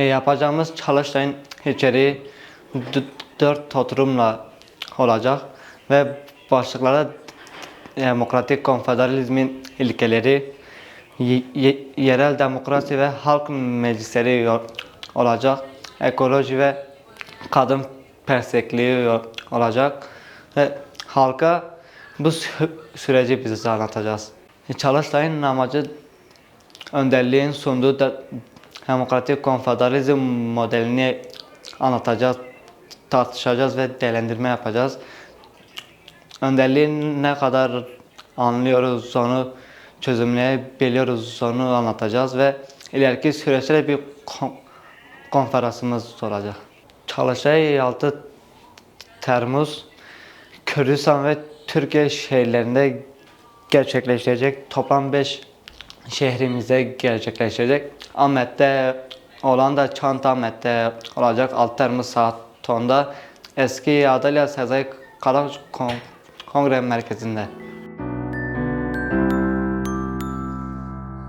Yapacağımız çalıştayın içeriği dört oturumla olacak ve başlıklara demokratik konfederalizmin ilkeleri, ye- ye- yerel demokrasi ve halk meclisleri olacak, ekoloji ve kadın perspektifi yo- olacak ve halka bu sü- süreci bize anlatacağız. Çalıştayın amacı önderliğin sunduğu demokratik konfederalizm modelini anlatacağız, tartışacağız ve değerlendirme yapacağız. Önderliği ne kadar anlıyoruz, onu çözümleyebiliyoruz, onu anlatacağız ve ileriki süreçte bir kon- konferansımız olacak. Çalıştay 6 Temmuz Kürdistan ve Türkiye şehirlerinde gerçekleşecek. Toplam 5 şehrimizde gerçekleşecek. Ahmet'te olan da Çanta Ahmet'te olacak. 6 Temmuz saat 10'da eski Adalya Sezai Karakoç Kon- Kongre Merkezi'nde.